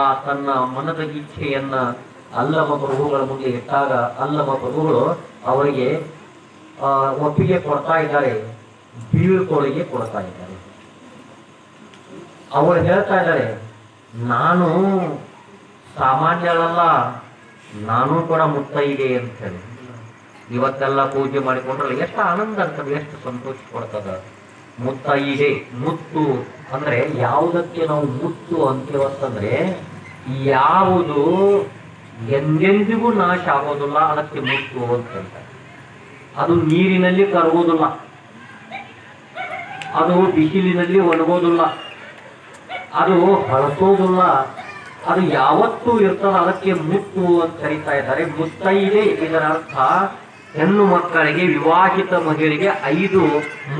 ಆ ತನ್ನ ಮನದ ಇಚ್ಛೆಯನ್ನ ಅಲ್ಲಮ ಪ್ರಭುಗಳ ಮುಂದೆ ಇಟ್ಟಾಗ ಅಲ್ಲಮ ಪ್ರಭುಗಳು ಅವರಿಗೆ ಒಪ್ಪಿಗೆ ಕೊಡ್ತಾ ಇದ್ದಾರೆ, ಬೀಳ್ಕೊಡುಗೆ ಕೊಡ್ತಾ ಇದ್ದಾರೆ. ಅವರು ಹೇಳ್ತಾ ಇದ್ದಾರೆ, ನಾನು ಸಾಮಾನ್ಯಳಲ್ಲ, ನಾನು ಕೂಡ ಮುತ್ತೈದೆ ಅಂತ ಹೇಳಿ ಇವತ್ತೆಲ್ಲ ಪೂಜೆ ಮಾಡಿಕೊಂಡ್ರಲ್ಲ ಎಷ್ಟು ಆನಂದ ಅಂತ ಎಷ್ಟು ಸಂತೋಷ ಕೊಡ್ತದ. ಮುತ್ತೈದೆ, ಮುತ್ತು ಅಂದ್ರೆ ಯಾವುದಕ್ಕೆ ನಾವು ಮುತ್ತು ಅಂತೀವತ್ತಂದ್ರೆ ಯಾವುದು ಎಂದೆಂದಿಗೂ ನಾಶ ಆಗೋದಿಲ್ಲ, ಅದಕ್ಕೆ ಮುತ್ತು ಅಂತ ಅದು ನೀರಿನಲ್ಲಿ ಕರಗೋದಿಲ್ಲ. ಅದು ಬಿಸಿಲಿನಲ್ಲಿ ಒಣಗೋದಿಲ್ಲ. ಅದು ಹಳಸೋದಿಲ್ಲ. ಅದು ಯಾವತ್ತೂ ಇರ್ತದ, ಅದಕ್ಕೆ ಮುತ್ತು ಅಂತ ಕರಿತಾ ಇದ್ದಾರೆ. ಮುತ್ತೈದೆ ಇದರ ಅರ್ಥ ಹೆಣ್ಣು ಮಕ್ಕಳಿಗೆ ವಿವಾಹಿತ ಮಹಿಳೆಗೆ ಐದು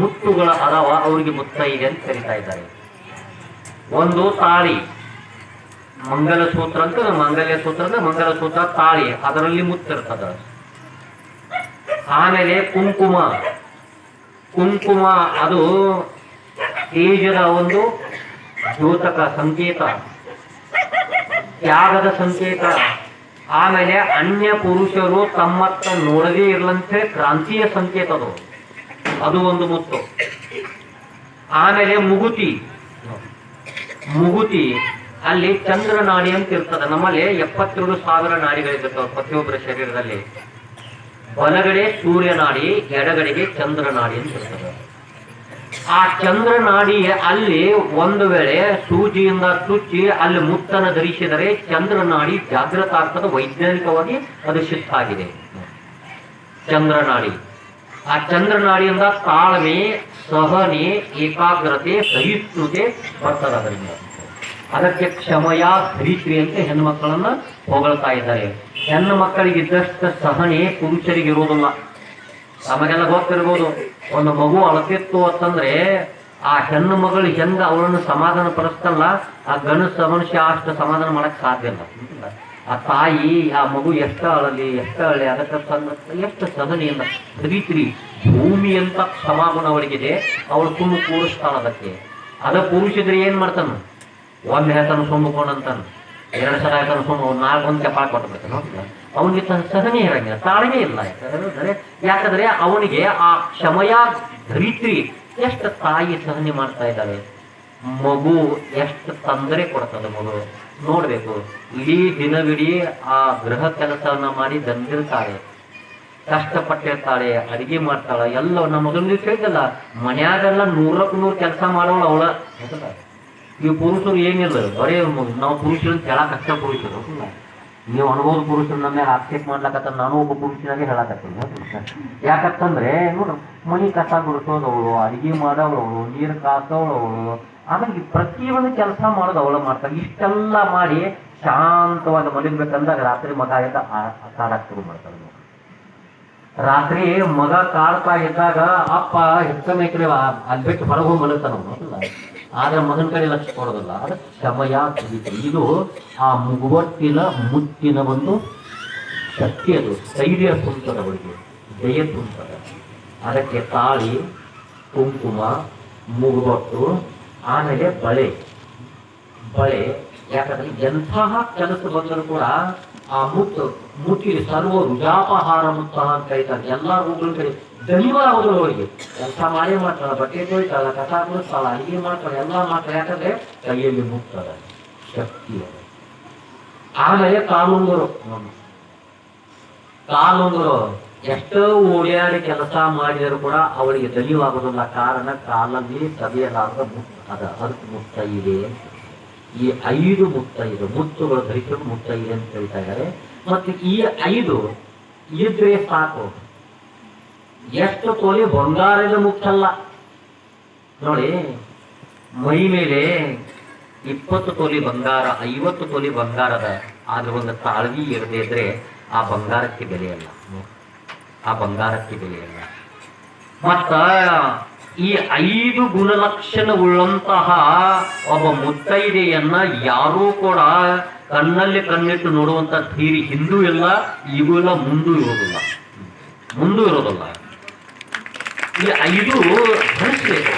ಮುತ್ತುಗಳ ಅದವ ಅವರಿಗೆ ಮುತ್ತೈದೆ ಅಂತ ಕರಿತಾ ಇದ್ದಾರೆ. ಒಂದು ತಾಳಿ. ಮಂಗಲ ಸೂತ್ರ ಅಂತ ಮಂಗಲ್ಯ ಸೂತ್ರ ಅಂದ್ರೆ ಮಂಗಲ ಸೂತ್ರ ತಾಳಿ. ಅದರಲ್ಲಿ ಮುತ್ತಿರ್ತದ ಆಮೇಲೆ ಕುಂಕುಮ. ಕುಂಕುಮ ಅದು ತೇಜದ ಒಂದು ದ್ಯೋತಕ ಸಂಕೇತ. ತ್ಯಾಗದ ಸಂಕೇತ. ಆಮೇಲೆ ಅನ್ಯ ಪುರುಷರು ತಮ್ಮತ್ತ ನೋಡದೇ ಇರಲಂತೆ ಕ್ರಾಂತಿಯ ಸಂಕೇತ ಅದು ಅದು ಒಂದು ಮುತ್ತು. ಆಮೇಲೆ ಮುಗುತಿ. ಮುಗುತಿ ಅಲ್ಲಿ ಚಂದ್ರ ನಾಡಿ ಅಂತ ಇರ್ತದೆ ನಮ್ಮಲ್ಲಿ ಎಪ್ಪತ್ತೆರಡು ಸಾವಿರ ನಾಡಿಗಳಿರ್ತವೆ ಪ್ರತಿಯೊಬ್ಬರ ಶರೀರದಲ್ಲಿ. ಬಲಗಡೆ ಸೂರ್ಯ ನಾಡಿ ಎಡಗಡೆಗೆ ಚಂದ್ರ ನಾಡಿ ಅಂತ ಇರ್ತದೆ ಆ ಚಂದ್ರ ನಾಡಿ ಅಲ್ಲಿ ಒಂದು ವೇಳೆ ಸೂಜಿಯಿಂದ ಚುಚ್ಚಿ ಅಲ್ಲಿ ಮುತ್ತನ ಧರಿಸಿದರೆ ಚಂದ್ರ ನಾಡಿ ಜಾಗೃತ ವೈಜ್ಞಾನಿಕವಾಗಿ ಅದು ಸಿದ್ಧ ಆಗಿದೆ. ಚಂದ್ರ ನಾಡಿ ಆ ಚಂದ್ರನಾಡಿಯಿಂದ ತಾಳ್ಮೆ, ಸಹನೆ, ಏಕಾಗ್ರತೆ, ಸಹಿಷ್ಣುತೆ ಬರ್ತದೆ ಅದರಿಂದ. ಅದಕ್ಕೆ ಕ್ಷಮಯ ಧರಿತ್ರಿ ಅಂತ ಹೆಣ್ಣು ಮಕ್ಕಳನ್ನ ಹೊಗಳ್ತಾ ಇದ್ದಾರೆ. ಹೆಣ್ಣು ಮಕ್ಕಳಿಗೆ ಇದ್ದಷ್ಟು ಸಹನೆ, ಪುರುಷರಿಗೆ ಇರೋದಿಲ್ಲ. ನಮಗೆಲ್ಲ ಗೊತ್ತಿರ್ಬೋದು, ಒಂದು ಮಗು ಅಳತಿತ್ತು ಅಂತಂದ್ರೆ ಆ ಹೆಣ್ಣು ಮಗಳು ಹೆಂಗ ಅವಳನ್ನು ಸಮಾಧಾನ ಪಡಿಸ್ತಲ್ಲ ಆ ಗಣಸ ಮನುಷ್ಯ ಅಷ್ಟು ಸಮಾಧಾನ ಮಾಡಕ್ ಸಾಧ್ಯ ಇಲ್ಲ. ಆ ತಾಯಿ, ಆ ಮಗು ಎಷ್ಟ ಅಳಲಿ ಎಷ್ಟ ಅಳಲಿ ಅದಕ್ಕೆ ತನ್ನ ಎಷ್ಟು ಸಹನೆಯಿಂದ ಸವಿತ್ರಿ ಭೂಮಿ ಅಂತ ಸಮಾಗುಣ ಅವಳಿಗಿದೆ, ಅವಳು ತುಂಬ ಕೂಡಿಸ್ತಾಳ ಅದಕ್ಕೆ. ಅದ ಪುರುಷಿದ್ರೆ ಏನ್ ಮಾಡ್ತಾನ? ಒಮ್ಮೆ ಹೇಳ್ತಾನ ಸೊಂಬಕೊಂಡು ಅಂತಾನ ಎರಡು ಸಲ ಹೇಳ್ತಾನ ಸುಮ್ಮ ನಾಲ್ಕು ಒಂದು ಚಪಾಳ ಕೊಟ್ಟಬೇಕು ಅವನಿಗೆ ತ- ಸಹನೆ ಇರಂಗಿಲ್ಲ, ತಾಳ್ಮೆ ಇಲ್ಲ ಯಾಕಂದ್ರೆ ಅವನಿಗೆ ಆ ಕ್ಷಮಯ ಧರಿತ್ರಿ ಎಷ್ಟು ತಾಯಿ ಸಹನೆ ಮಾಡ್ತಾ ಇದ್ದಾಳೆ. ಮಗು ಎಷ್ಟು ತೊಂದರೆ ಕೊಡ್ತದೆ ಮಗು. ನೋಡ್ಬೇಕು ಇಡೀ ದಿನವಿಡೀ ಆ ಗೃಹ ಕೆಲಸವನ್ನ ಮಾಡಿ ಬಂದಿರ್ತಾಳೆ ಕಷ್ಟಪಟ್ಟಿರ್ತಾಳೆ, ಅಡಿಗೆ ಮಾಡ್ತಾಳೆ ಎಲ್ಲ ನಮ್ಮ ಮಗನಿಗೆ ಕೇಳಿದಲ್ಲ, ಮನ್ಯಾಗೆಲ್ಲ ನೂರಕ್ಕೆ ನೂರು ಕೆಲಸ ಮಾಡೋಳು ಅವಳ? ಈ ಪುರುಷರು ಏನಿಲ್ಲ, ಬರೇ ನಾವು ಪುರುಷರನ್ನ ಕೆಳ ಕಷ್ಟ ಪುರುಷರು? ನೀವು ಅನುಭವದ ಪುರುಷರು ನಮ್ಮ ಆಕ್ಷೇಪ ಮಾಡ್ಲಕತ್ತ ನಾನು ಒಬ್ಬ ಪುರುಷನಾಗೆ ಹೇಳಕತ್ತೀನಿ? ಯಾಕಂತಂದ್ರೆ, ನೋಡು, ಮನಿ ಕಸ ಗುಡಿಸೋದವಳು, ಅಡಿಗೆ ಮಾಡೋವಳವಳು, ನೀರು ಕಾಸೋವಳು ಆಮೇಲೆ ಈ ಪ್ರತಿಯೊಂದು ಕೆಲಸ ಮಾಡೋದು ಅವಳು ಮಾಡ್ತಾಳೆ. ಇಷ್ಟೆಲ್ಲ ಮಾಡಿ ಶಾಂತವಾಗಿ ಮಲಗಬೇಕಂದಾಗ ರಾತ್ರಿ ಮಗ ಎದ್ದ ಆಟಾಡಕ್ ಶುರು ಮಾಡ್ತಾಳೆ ರಾತ್ರಿ ಮಗ ಕಾಡ್ತಾ ಇದ್ದಾಗ ಅಪ್ಪ ಹೆಚ್ಚ ಮೇಕ್ರೆ ಅಲ್ಲಿ ಬಿಟ್ಟು ಹೊರಗೆ ಹೋಗಿ ಮಲಗ್ತಾನ ಆದ್ರೆ ಮಗನ ಕಡೆ ಲಕ್ಷ ಕೊಡೋದಿಲ್ಲ. ಪ್ರೀತಿ. ಇದು ಆ ಮುಗುವಟ್ಟಿನ ಮುತ್ತಿನ ಒಂದು ಶಕ್ತಿ ಅದು. ಧೈರ್ಯ ತುಂಬ್ತದ ಅವಳಿಗೆ. ಜಯ ತುಂಬ್ತದ. ಅದಕ್ಕೆ ತಾಳಿ, ಕುಂಕುಮ ಮುಗುಬಟ್ಟು ಆಮೇಲೆ ಬಳೆ. ಬಳೆ, ಯಾಕಂದ್ರೆ ಎಂತಹ ಕೆಲಸ ಬಂದರೂ ಕೂಡ ಆ ಮುತ್ತು ಮುಟ್ಟಿ ಸರ್ವ ರುಜಾಪಹಾರ ಮುತ್ತ ಅಂತ ಕರೀತಾರೆ ಎಲ್ಲ ರೋಗಗಳ ಕಡೆ ಧನ್ಯವಾದಗಳು ಅವರಿಗೆ. ಕೆಲಸ ಮಾಡೇ ಮಾಡ್ತಾಳ ಬಟ್ಟೆ ತೊಳಿತಾಳ ಕಸ ಗುಡಿಸ್ತಾಳ ಅಡಿಗೆ ಮಾಡ್ತಾಳೆ ಎಲ್ಲ ಮಾಡ್ತಾಳೆ ಯಾಕಂದ್ರೆ ಕೈಯಲ್ಲಿ ಮುಗ್ತದ. ಶಕ್ತಿ ಆಮೇಲೆ ಕಾಲುಂಗರು ಕಾಲುಂಗುರು ಎಷ್ಟೋ ಓಡಾಡಿ ಕೆಲಸ ಮಾಡಿದರೂ ಕೂಡ ಅವಳಿಗೆ ದಲಿವಾಗುವುದಿಲ್ಲ ಕಾರಣ ಕಾಲಲ್ಲಿ ಸವಿಯಲಾದ ಮುತ್ತ, ಅದ ಅದಕ್ಕೆ ಮುತ್ತ ಇದೆ. ಈ ಐದು ಮುತ್ತ ಇದೆ. ಮುತ್ತುಗಳು ಧರಿಸಲು ಮುತ್ತ ಇದೆ ಅಂತ ಹೇಳ್ತಾ ಇದ್ದಾರೆ. ಮತ್ತು ಈ ಐದು ಇದ್ರೆ ಸಾಕು. ಎಷ್ಟು ತೋಲಿ ಬಂಗಾರದ ಮುಕ್ಕಲ್ಲ ನೋಡಿ, ಮೈ ಮೇಲೆ ಇಪ್ಪತ್ತು ತೊಲಿ ಬಂಗಾರ, ಐವತ್ತು ತೊಲಿ ಬಂಗಾರದ, ಆದ್ರೆ ಒಂದು ತಾಳ್ವಿ ಇರದೇ ಇದ್ರೆ ಆ ಬಂಗಾರಕ್ಕೆ ಬೆಲೆಯಲ್ಲ ಆ ಬಂಗಾರಕ್ಕೆ ಬೆಲೆಯಲ್ಲ ಮತ್ತ ಈ ಐದು ಗುಣಲಕ್ಷಣವುಳ್ಳಂತಹ ಒಬ್ಬ ಮುತ್ತೈದೆಯನ್ನ ಯಾರೂ ಕೂಡ ಕಣ್ಣಲ್ಲಿ ಕಣ್ಣಿಟ್ಟು ನೋಡುವಂತ ತೀರಿ ಹಿಂದೂ ಇಲ್ಲ, ಈಗೂ ಇಲ್ಲ, ಮುಂದೂ ಇರೋದಿಲ್ಲ. ಮುಂದೂ ಇರೋದಿಲ್ಲ. ಈ ಐದು ಧರಿಸಬೇಕು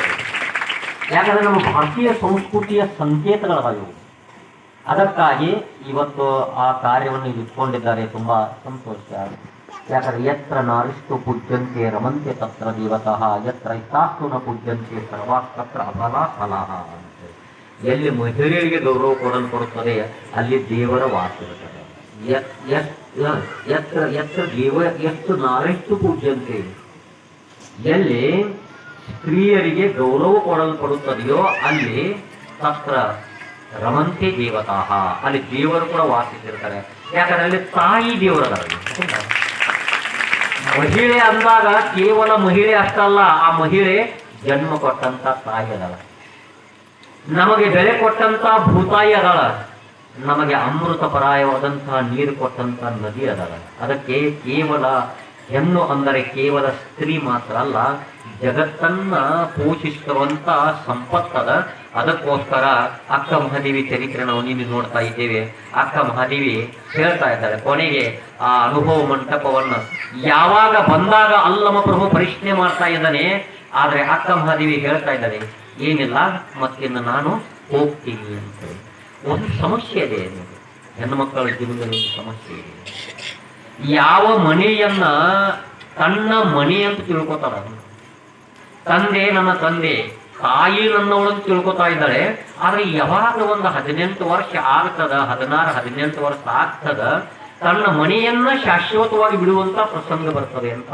ಯಾಕಂದ್ರೆ ನಮ್ಮ ಭಾರತೀಯ ಸಂಸ್ಕೃತಿಯ ಸಂಕೇತಗಳಾಗಿವು. ಅದಕ್ಕಾಗಿ ಇವತ್ತು ಆ ಕಾರ್ಯವನ್ನು ಇಟ್ಕೊಂಡಿದ್ದಾರೆ, ತುಂಬಾ ಸಂತೋಷ. ಯಾಕಂದ್ರೆ ಯತ್ರ ನಾರಿಷ್ಟು ಪೂಜ್ಯಂತೆ ರಮಂತೆ ತತ್ರ ದೇವತಃ ಯತ್ರ ಇಷ್ಟಾಸ್ತು ನ ಪೂಜ್ಯಂತೆ ಸರ್ವಾಸ್ತತ್ರ ಫಲ ಫಲಹ ಅಂತ ಎಲ್ಲಿ ಮಹಿಳೆಯರಿಗೆ ಗೌರವ ಕೊಡಲ್ಪಡುತ್ತದೆ ಅಲ್ಲಿ ದೇವರ ವಾಸಿರುತ್ತದೆ ಯತ್ರ ಯತ್ರ ದೇವ ಎಷ್ಟು ನಾರೆಷ್ಟು ಪೂಜ್ಯಂತೆ. ಎಲ್ಲಿ ಸ್ತ್ರೀಯರಿಗೆ ಗೌರವ ಕೊಡಲ್ಪಡುತ್ತದೆಯೋ ಅಲ್ಲಿ ತತ್ರ ರಮಂತೆ ದೇವತಾಹ, ಅಲ್ಲಿ ದೇವರು ಕೂಡ ವಾಸಿಸಿರ್ತಾರೆ. ಯಾಕಂದ್ರೆ ಅಲ್ಲಿ ತಾಯಿ ದೇವರದಾರ ಮಹಿಳೆ ಅಂದಾಗ ಕೇವಲ ಮಹಿಳೆ ಅಷ್ಟಲ್ಲ, ಆ ಮಹಿಳೆ ಜನ್ಮ ಕೊಟ್ಟಂತ ತಾಯಿ ಅದಳ. ನಮಗೆ ಬೆಲೆ ಕೊಟ್ಟಂತ ಭೂತಾಯಿ ಅದಳ. ನಮಗೆ ಅಮೃತ ಪರಾಯವಾದಂತಹ ನೀರು ಕೊಟ್ಟಂತ ನದಿ ಅದಳ. ಅದಕ್ಕೆ ಕೇವಲ ಹೆಣ್ಣು ಅಂದರೆ ಕೇವಲ ಸ್ತ್ರೀ ಮಾತ್ರ ಅಲ್ಲ, ಜಗತ್ತನ್ನ ಪೋಷಿಸಿರುವಂತ ಸಂಪತ್ತದ, ಅದಕ್ಕೋಸ್ಕರ ಅಕ್ಕ ಮಹಾದೇವಿ ಚರಿತ್ರೆ ನಾವು ನಿನ್ನೆ ನೋಡ್ತಾ ಇದ್ದೇವೆ. ಅಕ್ಕ ಮಹಾದೇವಿ ಹೇಳ್ತಾ ಇದ್ದಾರೆ, ಕೊನೆಗೆ ಆ ಅನುಭವ ಮಂಟಪವನ್ನ. ಯಾವಾಗ ಬಂದಾಗ ಅಲ್ಲಮ ಪ್ರಭು ಪರಿಶ್ನೆ ಮಾಡ್ತಾ ಇದ್ದಾನೆ, ಆದ್ರೆ ಅಕ್ಕ ಮಹಾದೇವಿ ಹೇಳ್ತಾ ಇದ್ದಾರೆ ಏನಿಲ್ಲ, ಮತ್ತಿನ್ನು ನಾನು ಹೋಗ್ತೀನಿ ಅಂತ. ಒಂದು ಸಮಸ್ಯೆ ಇದೆ. ಹೆಣ್ಣು ಮಕ್ಕಳ ಜೀವನದಲ್ಲಿ ಒಂದು ಸಮಸ್ಯೆ ಇದೆ. ಯಾವ ಮನೆಯನ್ನ ತನ್ನ ಮನೆ ಅಂತ ತಿಳ್ಕೊತಾರ ತಂದೆ ನನ್ನ ತಂದೆ, ತಾಯಿ ನನ್ನವಳಂತ ತಿಳ್ಕೊತಾ ಇದ್ದಾಳೆ. ಆದ್ರೆ ಯಾವಾಗ ಒಂದು ಹದಿನೆಂಟು ವರ್ಷ ಆಗ್ತದ, ಹದಿನಾರು, ಹದಿನೆಂಟು ವರ್ಷ ಆಗ್ತದ, ತನ್ನ ಮನೆಯನ್ನ ಶಾಶ್ವತವಾಗಿ ಬಿಡುವಂತ ಪ್ರಸಂಗ ಬರ್ತದೆ ಅಂತ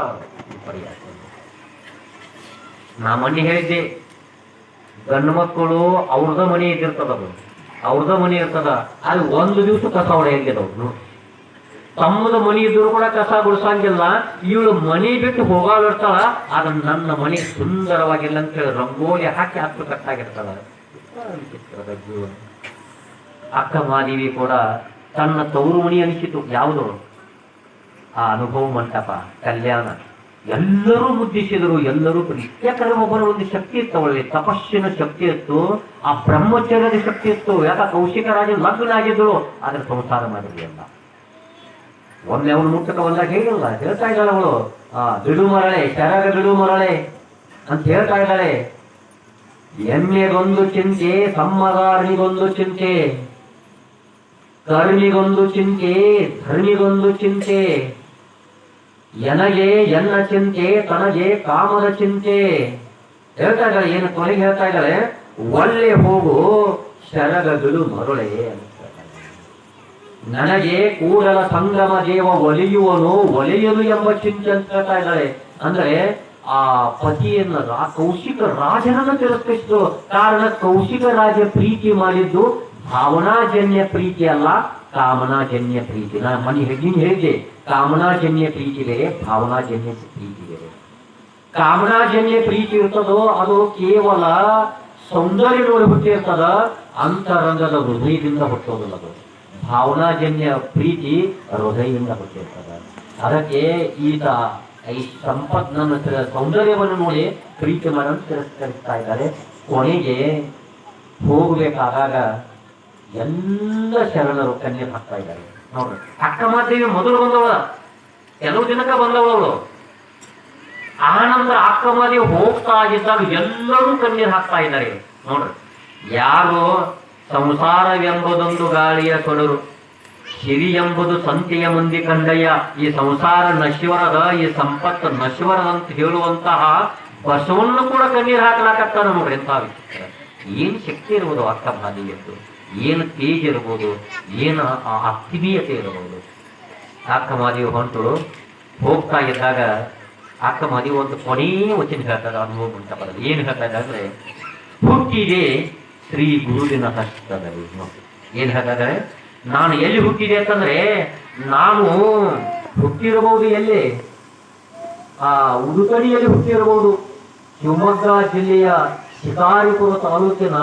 ನಾ ಮನೆ ಹೇಳಿದ್ದೆ, ಗಂಡು ಮಕ್ಕಳು ಅವ್ರದ ಮನೆ ಇದ್ದಿರ್ತದ ಅವ್ರದ ಮನೆ ಇರ್ತದ. ಅದು ಒಂದು ದಿವಸ ಕಸ ಹೊಡೆಯಂಗಿದವ್ರು ತಮ್ಮದ ಮನಿ ಇದ್ರು ಕೂಡ ಕಸ ಗುಡಿಸಂಗಿಲ್ಲ. ಇವಳು ಮನಿ ಬಿಟ್ಟು ಹೋಗಾಳಿರ್ತಾಳ ಅದು ನನ್ನ ಮನೆ ಸುಂದರವಾಗಿಲ್ಲ ಅಂತೇಳಿ ರಂಗೋಲಿ ಹಾಕಿ ಹತ್ತು ಕಟ್ಟಾಗಿರ್ತಾಳ. ಅಕ್ಕ ಮಾದೇವಿ ಕೂಡ ತನ್ನ ತವರು ಮನಿ ಅನಿಸಿತು, ಯಾವುದು? ಆ ಅನುಭವ ಮಂಟಪ, ಕಲ್ಯಾಣ. ಎಲ್ಲರೂ ಮುದ್ದಿಸಿದರು, ಎಲ್ಲರೂ ಯಾಕಂದ್ರೆ ಒಬ್ಬರ ಒಂದು ಶಕ್ತಿ ಇತ್ತು ಅವಳಲ್ಲಿ ತಪಸ್ಸಿನ ಶಕ್ತಿ ಇತ್ತು, ಆ ಬ್ರಹ್ಮಚರ್ಯದ ಶಕ್ತಿ ಇತ್ತು. ಯಾಕ ಕೌಶಿಕ ರಾಜ ಲಗ್ನ ಆಗಿದ್ರು ಆದ್ರೆ ಸಂಸಾರ ಮಾಡಿರಲಿಲ್ಲ ಒಮ್ಮೆ ಅವನು ಮುಟ್ಟಕ ಒಂದಾಗ ಹೇಳಿಲ್ಲ ಹೇಳ್ತಾ ಇದ್ದಾಳೆ ಅವಳು. ಆ ಬಿಡು ಮರಳೆ, ಶರಗ ಬಿಡು ಮರಳೆ ಅಂತ ಹೇಳ್ತಾ ಇದ್ದಾಳೆ. ಎಮ್ಮೆಗೊಂದು ಚಿಂತೆ ಸಮ್ಮಗಾರನಿಗೊಂದು ಚಿಂತೆ ಕರ್ಮಿಗೊಂದು ಚಿಂತೆ ಧರ್ಮಿಗೊಂದು ಚಿಂತೆ ಎನಗೆ ಎನ್ನ ಚಿಂತೆ ತನಗೆ ಕಾಮದ ಚಿಂತೆ ಹೇಳ್ತಾ ಇದ್ದಾಳೆ, ಏನು ಕೊನೆಗೆ ಹೇಳ್ತಾ ಇದ್ದಾಳೆ? ಒಳ್ಳೆ ಹೋಗು ಶರಗಗಳು ಮರುಳೆ. ನನಗೆ ಕೂಡಲ ಸಂಗಮ ದೇವ ಒಲಿಯುವನು ಒಲಿಯಲು ಎಂಬ ಚಿಂತೆ ಅಂತ ಹೇಳ್ತಾ ಇದ್ದಾಳೆ. ಅಂದ್ರೆ ಆ ಪತಿಯನ್ನ ಕೌಶಿಕ ರಾಜನನ್ನು ತಿರಸ್ಕರಿಸಿದ್ರು ಕಾರಣ ಕೌಶಿಕ ರಾಜ ಪ್ರೀತಿ ಮಾಡಿದ್ದು ಭಾವನಾಜನ್ಯ ಪ್ರೀತಿ ಅಲ್ಲ, ಕಾಮನಾಜನ್ಯ ಪ್ರೀತಿ. ನಾನು ಮನೆ ಹೆಜ್ಜಿನ ಹೇಳಿದೆ ಕಾಮನಾಜನ್ಯ ಪ್ರೀತಿ ಬೇರೆ, ಭಾವನಾಜನ್ಯ ಪ್ರೀತಿ ಬೇರೆ. ಕಾಮನಾಜನ್ಯ ಪ್ರೀತಿ ಇರ್ತದೋ, ಅದು ಕೇವಲ ಸೌಂದರ್ಯ ನೋಡಿ ಹುಟ್ಟಿರ್ತದ ಅಂತರಂಗದ ಹೃದಯದಿಂದ ಹುಟ್ಟೋದಿಲ್ಲ ಅದು. ಭಾವನಾಜನ್ಯ ಪ್ರೀತಿ ಹೃದಯದಿಂದ ಹುಟ್ಟಿರ್ತದ. ಅದಕ್ಕೆ ಈತ ಈ ಸಂಪತ್ ನನ್ನ ತಿ- ಸೌಂದರ್ಯವನ್ನು ನೋಡಿ ಪ್ರೀತಿ ಮಾಡಲು ತಿರಸ್ಕರಿಸ್ತಾ ಇದ್ದಾರೆ. ಕೊನೆಗೆ ಹೋಗ್ಬೇಕಾದಾಗ ಎಲ್ಲ ಶರಣರು ಕನ್ಯೆ ಹಾಕ್ತಾ ಇದ್ದಾರೆ. ನೋಡ್ರಿ, ಅಕ್ಕ ಮಾತೇವಿ ಮೊದಲು ಬಂದವಳ, ಕೆಲವು ದಿನಕ್ಕೆ ಬಂದವಳು. ಅವಳು ಆನಂತರ ಅಕ್ಕ ಹೋಗ್ತಾ ಇದ್ದಾಗ ಎಲ್ಲರೂ ಕಣ್ಣೀರು ಹಾಕ್ತಾ ಇದ್ದಾರೆ. ನೋಡ್ರಿ, ಯಾರು ಸಂಸಾರವೆಂಬುದೊಂದು ಗಾಳಿಯ ಕೊಡರು. ಸಿರಿ ಎಂಬುದು ಸಂತೆಯ ಮಂದಿ ಕಂಡಯ್ಯ. ಈ ಸಂಸಾರ ನಶ್ವರದ, ಈ ಸಂಪತ್ತು ನಶ್ವರದ ಅಂತ ಹೇಳುವಂತಹ ಬಸವನ್ನು ಕೂಡ ಕಣ್ಣೀರು ಹಾಕಲಾಕತ್ತ ನೋಡ್ರಿ ಎಂಥ ವಿಚಿತ್ರ. ಏನು ಶಕ್ತಿ ಇರ್ಬೋದು ಅಕ್ಕ ಏನು ತೇಜ್ ಇರ್ಬೋದು? ಏನು ಆ ಆತ್ಮೀಯತೆ ಇರಬಹುದು ಅಕ್ಕ ಮಾದೇವಿ ಹೊಂಟು ಹೋಗ್ತಾ ಇದ್ದಾಗ ಅಕ್ಕ ಒಂದು ಕೊನೆಯ ವಚನ ಹೇಳ್ತಾರೆ ಅನುಭವ ಮಂಟಪದಲ್ಲಿ ಏನು ಹೇಳ್ತಾ ಇದ್ದಾರೆ ಹುಟ್ಟಿದೆ ಶ್ರೀ ಗುರುವಿನ ಹಸ್ತದಲ್ಲಿ ಏನು ಹೇಳ್ತಾ ನಾನು ಎಲ್ಲಿ ಹುಟ್ಟಿದೆ ಅಂತಂದ್ರೆ, ನಾನು ಹುಟ್ಟಿರಬಹುದು ಎಲ್ಲಿ? ಆ ಉಡುಕಡಿಯಲ್ಲಿ ಹುಟ್ಟಿರಬಹುದು. ಶಿವಮೊಗ್ಗ ಜಿಲ್ಲೆಯ ಶಿಕಾರಿಪುರ ತಾಲೂಕಿನ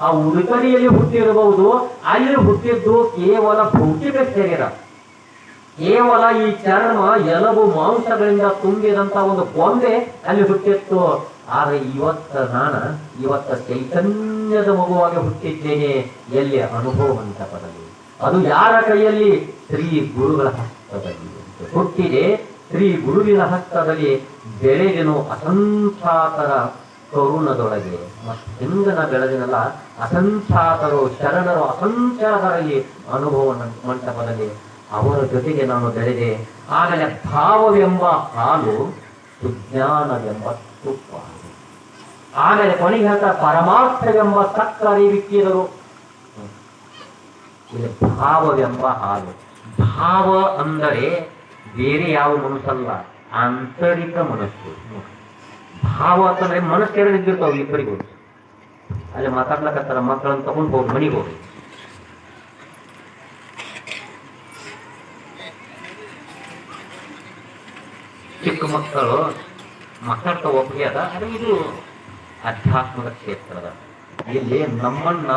ಆ ಉಡುಪಡಿಯಲ್ಲಿ ಹುಟ್ಟಿರಬಹುದು. ಅಲ್ಲಿ ಹುಟ್ಟಿದ್ದು ಕೇವಲ ಭೌತಿಕ ಶರೀರ. ಕೇವಲ ಈ ಚರ್ಮ, ಎಲಬು, ಮಾಂಸಗಳಿಂದ ತುಂಬಿದಂತ ಒಂದು ಕೊಂಬೆ ಅಲ್ಲಿ ಹುಟ್ಟಿತ್ತು. ಆದ್ರೆ ಇವತ್ತ ನಾನು ಇವತ್ತ ಚೈತನ್ಯದ ಮಗುವಾಗಿ ಹುಟ್ಟಿದ್ದೇನೆ ಎಲ್ಲಿ ಅನುಭವ ಮಂಟಪದಲ್ಲಿ ಅದು ಯಾರ ಕೈಯಲ್ಲಿ? ಶ್ರೀ ಗುರುಗಳ ಹಸ್ತದಲ್ಲಿ. ಹುಟ್ಟಿದೆ ಶ್ರೀ ಗುರುವಿನ ಹಸ್ತದಲ್ಲಿ ಬೆಳೆದೆನು ಅಸಂಖ್ಯಾತರ ಕರುಣದೊಳಗೆ ಮತ್ತು ಹಿಂಗ ನಾ ಬೆಳೆದಿನಲ್ಲ? ಅಸಂಖ್ಯಾತರು, ಶರಣರು, ಅಸಂಖ್ಯಾತರಲ್ಲಿ ಅನುಭವ ಮಂಟಪದಲ್ಲಿ ಅವರ ಜೊತೆಗೆ ನಾನು ಬೆಳೆದೆ. ಆಗಲೇ ಭಾವವೆಂಬ ಹಾಲು, ಸುಜ್ಞಾನವೆಂಬ ಆಮೇಲೆ ಕೊನೆಗೆ ಹೇಳ್ತಾರೆ ಪರಮಾರ್ಥವೆಂಬ ಸಕ್ಕರಿವಿಕ್ಕಿದರು ಇಲ್ಲಿ ಭಾವವೆಂಬ ಹಾಲು ಭಾವ ಅಂದರೆ ಬೇರೆ ಯಾವ ಮನಸ್ಸಲ್ಲ, ಆಂತರಿಕ ಮನಸ್ಸು. ಭಾವ ಅಂತಂದ್ರೆ ಮನಸ್ಸು ಎರಡು ಇದ್ದಿರ್ತಾವ ಇಬ್ಬರಿಗೂ. ಅಲ್ಲಿ ಮಾತಾಡ್ಲಕತ್ತಾರ ಮಕ್ಕಳನ್ನ ತಗೊಂಡು ಹೋಗಿ ಮನೆಗೆ ಹೋಗಿ. ಚಿಕ್ಕ ಮಕ್ಕಳು ಮಾತಾಡ್ತಾ ಒಪ್ಪಿಗೆ ಅದ ಆದ್ರೆ ಇದು ಅಧ್ಯಾತ್ಮದ ಕ್ಷೇತ್ರ ಅದ ಇಲ್ಲಿ ನಮ್ಮನ್ನ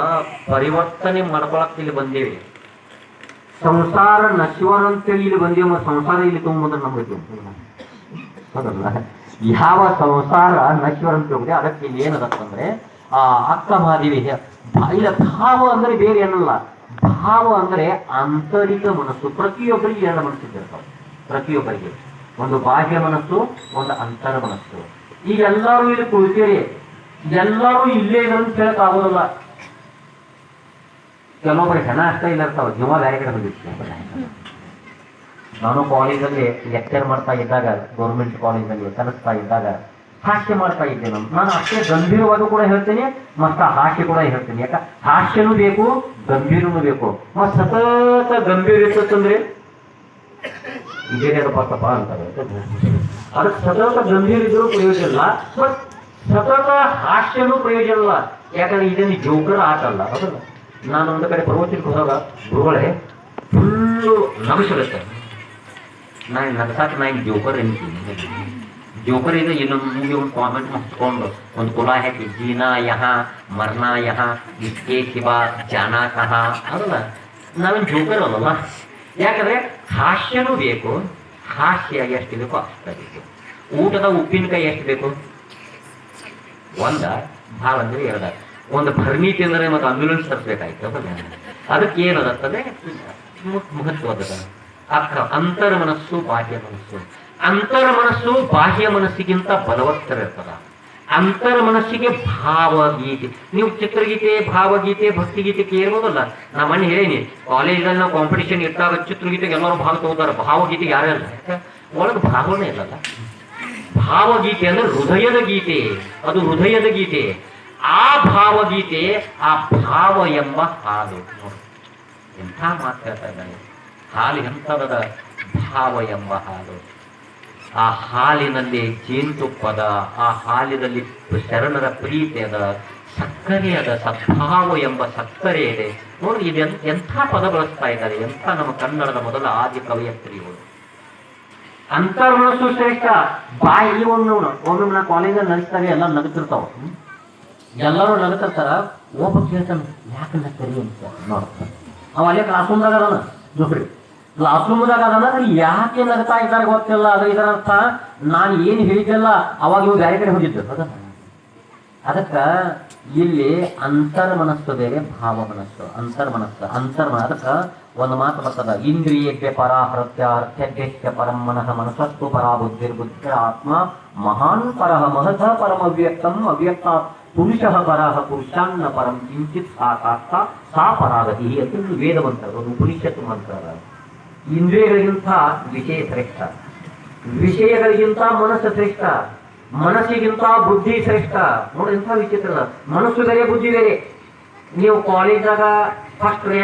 ಪರಿವರ್ತನೆ ಮಾಡ್ಕೊಳಕ್ ಇಲ್ಲಿ ಬಂದೇವಿ. ಸಂಸಾರ ನಶ್ವರಂತೇಳಿ ಇಲ್ಲಿ ಬಂದೇವ ಸಂಸಾರ ಇಲ್ಲಿ ತೊಗೊಂಬಂದ್ರೆ ನಮ್ಗೆ ಹೌದಲ್ಲ ಯಾವ ಸಂಸಾರ ನಶ್ವರ ಹೋಗಿದೆ, ಅದಕ್ಕೆ ಇಲ್ಲಿ ಏನದತ್ತಂದ್ರೆ ಆ ಅಕ್ಕ ಮಹಾದೇವಿ ಇಲ್ಲ, ಭಾವ ಅಂದ್ರೆ ಬೇರೆ ಏನಲ್ಲ. ಭಾವ ಅಂದ್ರೆ ಆಂತರಿಕ ಮನಸ್ಸು. ಪ್ರತಿಯೊಬ್ಬರಿಗೆ ಎರಡು ಮನಸ್ಸಿದ್ದಿರ್ತಾವೆ ಪ್ರತಿಯೊಬ್ಬರಿಗೆ. ಒಂದು ಬಾಹ್ಯ ಮನಸ್ಸು, ಒಂದು ಅಂತರ ಮನಸ್ಸು. ಈಗ ಎಲ್ಲರೂ ಇಲ್ಲಿ ಕುಳಿತೀರಿ. ಎಲ್ಲರೂ ಇಲ್ಲೇ ಇರೋದು ಕೇಳಕ್ ಆಗೋದಿಲ್ಲ. ಕೆಲವೊಬ್ಬರು ಹೆಣ ಅಷ್ಟೇ ಇಲ್ಲ ಇರ್ತಾವ ಜೀವ ಬೇರೆ ಕಡೆ ಬಂದಿತ್ತು ನಾನು ಕಾಲೇಜಲ್ಲಿ ಲೆಕ್ಚರ್ ಮಾಡ್ತಾ ಇದ್ದಾಗ ಗೌರ್ಮೆಂಟ್ ಕಾಲೇಜಲ್ಲಿ ಕಲಿಸ್ತಾ ಇದ್ದಾಗ ಹಾಸ್ಯ ಮಾಡ್ತಾ ಇದ್ದೆ ನಾನು. ನಾನು ಅಷ್ಟೇ ಗಂಭೀರವಾಗೂ ಕೂಡ ಹೇಳ್ತೀನಿ ಮತ್ತ ಹಾಸ್ಯ ಕೂಡ ಹೇಳ್ತೀನಿ. ಯಾಕ? ಹಾಸ್ಯನೂ ಬೇಕು, ಗಂಭೀರನೂ ಬೇಕು. ಮತ್ ಸತತ ಗಂಭೀರ ಇರ್ತಂದ್ರೆ ಇದೇನೇನಪ್ಪ ತಪ್ಪ ಅಂತಾರೆ. ಅದಕ್ಕೆ ಸತತ ಗಂಭೀರ ಇದ್ರೂ ಪ್ರಯೋಜನ ಇಲ್ಲ. ಬಟ್ ಸತತ ಹಾಸ್ಯನೂ ಪ್ರಯೋಜನ ಇಲ್ಲ. ಯಾಕಂದ್ರೆ ಇದೇನು ಜೋಕರ್ ಆಟ ಅಲ್ಲ. ನಾನು ಒಂದು ಕಡೆ ಪ್ರವಚನಕ್ಕೆ ಹೋದಾಗ ಗುರುಗಳೇ ಫುಲ್ಲು ನಗಸಿರುತ್ತೆ ನಾನು ನಗಸಾಕ ನಾನು ಜೋಕರ್ ಅಂತೀನಿ ಜೋಕರ್ ಇದೆ ಇನ್ನೊಂದು ಒಂದು ಕಾಮೆಂಟ್ ಹಚ್ಕೊಂಡು ಒಂದು ಕುಲ ಹಾಕಿ ಜೀನಾ ಯಹ ಮರ್ನಾ ಯಹ ಇಷ್ಟೇ ಶಿವ ಜಾನಾ ಕಹ ಅದಲ್ಲ ನಾವೇನು ಜೋಕರ್ ಅಲ್ಲಲ್ಲ. ಯಾಕಂದ್ರೆ ಹಾಸ್ಯನೂ ಬೇಕು, ಹಾಸ್ಯ ಎಷ್ಟು ಬೇಕೋ ಅಷ್ಟ ಬೇಕು ಊಟದ ಉಪ್ಪಿನಕಾಯಿ ಎಷ್ಟು ಬೇಕು? ಒಂದ, ಭಾಳ ಅಂದ್ರೆ ಎರಡ. ಒಂದು ಭರ್ಮಿ ತಿಂದರೆ ಮತ್ತೆ ಆಂಬ್ಯುಲೆನ್ಸ್ ತರಿಸ್ಬೇಕಾಯ್ತು? ಅದಕ್ಕೆ ಏನದತ್ತದೆ ಮಹತ್ವದ ಅರ್ಥ. ಅಂತರ ಮನಸ್ಸು ಬಾಹ್ಯ ಮನಸ್ಸು. ಅಂತರ ಮನಸ್ಸು ಬಾಹ್ಯ ಮನಸ್ಸಿಗಿಂತ ಬಲವತ್ತರ ಇರ್ತದ ಅಂತರ ಮನಸ್ಸಿಗೆ ಭಾವಗೀತೆ. ನೀವು ಚಿತ್ರಗೀತೆ, ಭಾವಗೀತೆ, ಭಕ್ತಿಗೀತೆ ಕೇಳ್ಬೋದಲ್ಲ? ನಮ್ಮ ಮನೆ ಹೇಳೀನಿ ಕಾಲೇಜಲ್ಲಿ ನಾವು ಕಾಂಪಿಟೇಷನ್ ಇಟ್ಟಾಗ ಚಿತ್ರಗೀತೆಗೆ ಎಲ್ಲರೂ ಭಾಗ ತಗೋತಾರೆ. ಭಾವಗೀತೆ ಯಾರೇ ಇಲ್ಲ ಒಳಗೆ ಭಾವನೆ ಇಲ್ಲಲ್ಲ. ಭಾವಗೀತೆ ಅಂದ್ರೆ ಹೃದಯದ ಗೀತೆ. ಅದು ಹೃದಯದ ಗೀತೆ. ಆ ಭಾವಗೀತೆ, ಆ ಭಾವ ಎಂಬ ಹಾಲು. ಎಂಥ ಮಾತು ಹೇಳ್ತಾ ಹಾಲು ಎಂಥದ ಭಾವ ಎಂಬ ಹಾಲು. ಆ ಹಾಲಿನಲ್ಲಿ ಜೇನುತುಪ್ಪದ, ಆ ಹಾಲಿನಲ್ಲಿ ಶರಣರ ಪ್ರೀತಿ ಅದ, ಸಕ್ಕರೆ ಅದ, ಸದ್ಭಾವ ಎಂಬ ಸಕ್ಕರೆ ಇದೆ. ನೋಡಿ, ಇದು ಎಂಥ ಪದ ಬಳಸ್ತಾ ಇದ್ದಾರೆ, ಎಂಥ ನಮ್ಮ ಕನ್ನಡದ ಮೊದಲ ಆದಿ ಕವಯತ್ರಿಗಳು ಅಂತರ್ಮನಸ್ಸು ಶ್ರೇಷ್ಠ, ಬಾಯಿ ಇಲ್ಲಿ ಒಮ್ಮೆ ನಾ ಕಾಲೇಜಲ್ಲಿ ನಗಿಸ್ತಾರೆ ಎಲ್ಲ ನಗುತ್ತಿರ್ತಾವ. ಎಲ್ಲರೂ ನಗುತ್ತಿರ್ತಾರ ಒಬ್ಬ ಕೇಳ್ತಾನೆ ಯಾಕೆ ನಗ್ತಾರೆ ಅಂತ ನೋಡ್ತಾನೆ. ಅವ ಅಲ್ಲೇ ಕ್ಲಾಸ್ ರೂಮ್ದಾಗ ಕ್ಲಾಸ್ ರೂಮ್ದಾಗ ಅದಾನ, ಅದು ಯಾಕೆ ನಗ್ತಾ ಇದ್ದಾರೆ ಗೊತ್ತಿಲ್ಲ. ಅದು ಇದರ ಅರ್ಥ ನಾನು ಏನು ಹೇಳಿದ್ದೆಲ್ಲ ಅವಾಗ ಇವು ಬೇರೆ ಕಡೆ ಹೋಗಿದ್ದು. ಅದಕ್ಕ ಇಲ್ಲಿ ಅಂತರ್ ಮನಸ್ಸು ಬೇರೆ, ಭಾವ ಮನಸ್ಸು. ಅಂತರ್ ಮನಸ್ಸು. ಅಂತರ್ ಅದಕ್ಕ ಒಂದು ಮಾತು ಬರ್ತದ. ಇಂದ್ರಿಯಕ್ಕೆ ಪರ ಹೃತ್ಯ ಪರಂ ಮನಃ ಮನಸ್ಸಸ್ತು ಪರ ಬುದ್ಧಿರ್ ಬುದ್ಧಿರ ಆತ್ಮ ಮಹಾನ್ ಪರಹ ಮಹತ ಪರಮ ಅವ್ಯಕ್ತಂ ಅವ್ಯಕ್ತ ಪುರುಷಃ ಪರಹ ಪುರುಷಾನ್ನ ಪರಂ ಕಿಂಚಿತ್ ಸಾಕಾರ್ಥ ಸಾ ಪರಾಗತಿ. ಅಂತ ವೇದವಂತರು ಉಪನಿಷತ್ತು ಮಂತ್ರ. ಇಂದ್ರಿಯಗಳಿಗಿಂತ ವಿಷಯ ಶ್ರೇಷ್ಠ. ವಿಷಯಗಳಿಗಿಂತ ಮನಸ್ಸು ಶ್ರೇಷ್ಠ. ಮನಸ್ಸಿಗಿಂತ ಬುದ್ಧಿ ಶ್ರೇಷ್ಠ. ನೋಡಿ ವಿಚಿತ್ರ. ಮನಸ್ಸು ಬೇರೆ, ಬುದ್ಧಿ ಬೇರೆ. ನೀವು ಕಾಲೇಜಾಗ ಫಸ್ಟ್ ರ್ಯಾಂಕ್